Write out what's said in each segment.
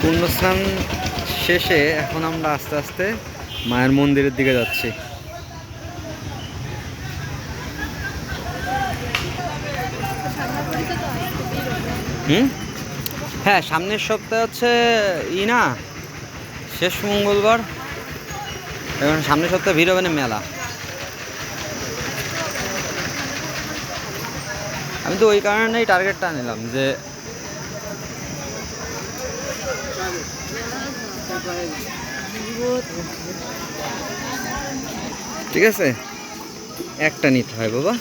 পুণ্যস্নান শেষে এখন আমরা আস্তে আস্তে মায়ের মন্দিরের দিকে যাচ্ছি। হুম? হ্যাঁ সামনের সপ্তাহে হচ্ছে ই না? শেষ মঙ্গলবার। এখন সামনের সপ্তাহে ভিড় হবে না, মেলা। আমি তো ওই কারণেই টার্গেটটা নিলাম যে ঠিক আছে? একটা নিতে হয়, বাবা।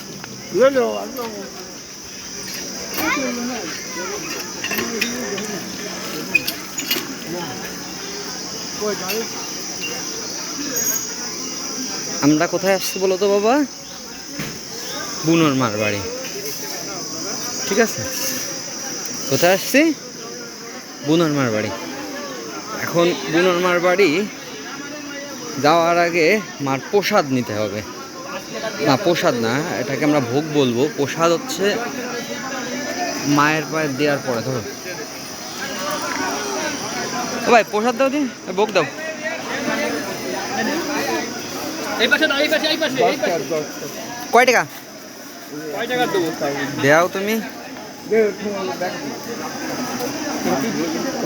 আমরা কোথায় আসছি বলো তো, বাবা? বুনোর মার বাড়ি। ঠিক আছে? কোথায় আসছি? বুনোর মার বাড়ি। এখন বুনোর মার বাড়ি যাওয়ার আগে মার প্রসাদ নিতে হবে। না প্রসাদ না এটাকে আমরা ভোগ বলব। প্রসাদ হচ্ছে মায়ের পায়ে দেওয়ার পরে ধরো। ও ভাই প্রসাদ দাও দিন ভোগ দাও। এই পাশে দাও এই পাশে এই পাশে এই পাশে। কয় টাকা? দেও তুমি।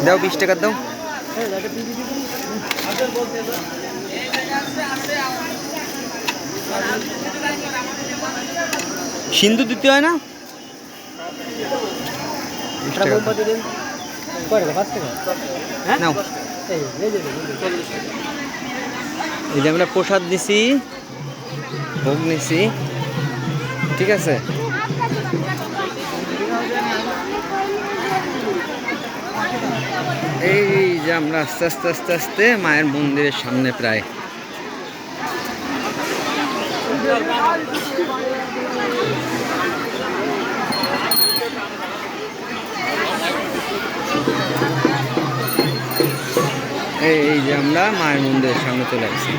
দাও বিশ টাকা দাও। সিন্ধু দিতে হয় না? হ্যাঁ? এই যে আমরা প্রসাদ দিছি ভোগ নিছি। ঠিক আছে? এই যে আমরা আস্তে আস্তে আস্তে আস্তে মায়ের মন্দিরের সামনে প্রায় এই যে আমরা মায়ের মন্দিরের সামনে চলে আসছি।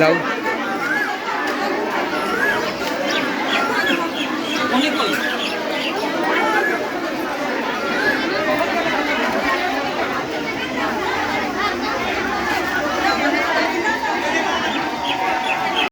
যাও। অনেক